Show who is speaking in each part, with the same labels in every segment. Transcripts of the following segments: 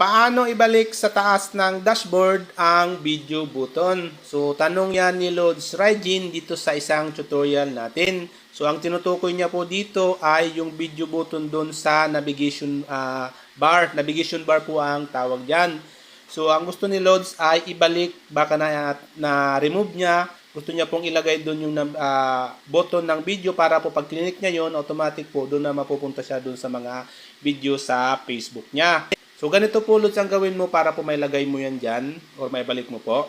Speaker 1: Paano ibalik sa taas ng dashboard ang video button? So, tanong yan ni Lods Regin dito sa isang tutorial natin. So, ang tinutukoy niya po dito ay yung video button doon sa navigation ah, bar. Navigation bar po ang tawag dyan. So, ang gusto ni Lods ay ibalik, baka na, na remove niya. Gusto niya pong ilagay doon yung ah, button ng video para po pag clinic niya yon automatic po doon na mapupunta siya doon sa mga video sa Facebook niya. So, ganito po, Lods, ang gawin mo para po may lagay mo yan dyan or may balik mo po.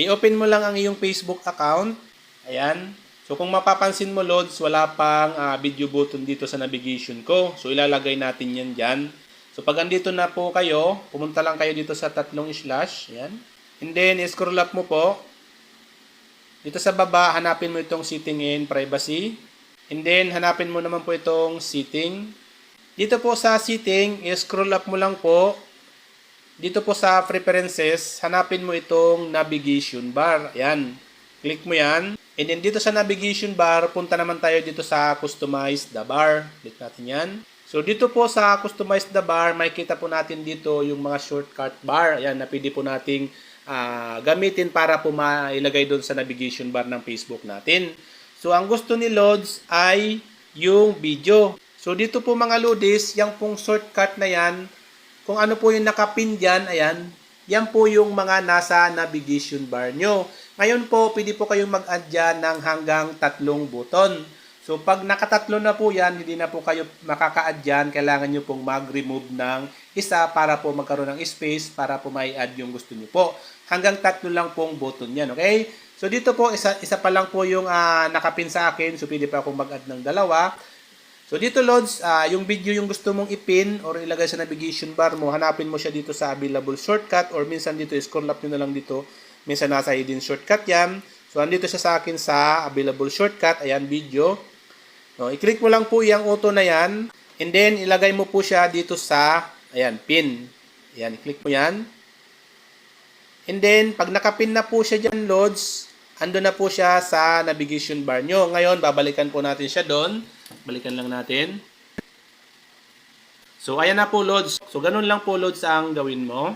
Speaker 1: I-open mo lang ang iyong Facebook account. Ayan. So, kung mapapansin mo, Lods, wala pang ah, video button dito sa navigation ko. So, ilalagay natin yan dyan. So, pag andito na po kayo, pumunta lang kayo dito sa tatlong slash. Ayan. And then, scroll up mo po. Dito sa baba, hanapin mo itong setting in privacy. And then, hanapin mo naman po itong setting. Dito po sa setting, scroll up mo lang po. Dito po sa preferences, hanapin mo itong navigation bar. Ayan. Click mo yan. And then dito sa navigation bar, punta naman tayo dito sa customize the bar. Click natin yan. So dito po sa customize the bar, makikita po natin dito yung mga shortcut bar. Ayan, na pwede po nating ah, gamitin para po mailagay doon sa navigation bar ng Facebook natin. So ang gusto ni Lods ay yung video. So dito po mga Lodis, yung pong shortcut na yan, kung ano po yung nakapin dyan, ayan, yan po yung mga nasa navigation bar nyo. Ngayon po, pwede po kayong mag-add dyan ng hanggang tatlong buton. So pag nakatatlo na po yan, hindi na po kayo makaka-add dyan, kailangan nyo pong mag-remove ng isa para po magkaroon ng space para po mai-add yung gusto nyo po. Hanggang tatlo lang pong button yan, okay? So dito po, isa, isa pa lang po yung ah, nakapin sa akin, so pwede pa akong mag-add ng dalawa. So dito Lods, ah, yung video yung gusto mong ipin or ilagay sa navigation bar mo, hanapin mo siya dito sa available shortcut or minsan dito scroll up nyo na lang dito. Minsan nasa hidden shortcut yan. So andito siya sa akin sa available shortcut, ayan video. No, i-click mo lang po yung auto na yan and then ilagay mo po siya dito sa ayan, pin. Ayan, i-click mo yan. And then, pag nakapin na po siya dyan, Lods, ando na po siya sa navigation bar nyo. Ngayon, babalikan po natin siya doon. Balikan lang natin. So, ayan na po, Lods. So, ganun lang po, Lods, ang gawin mo.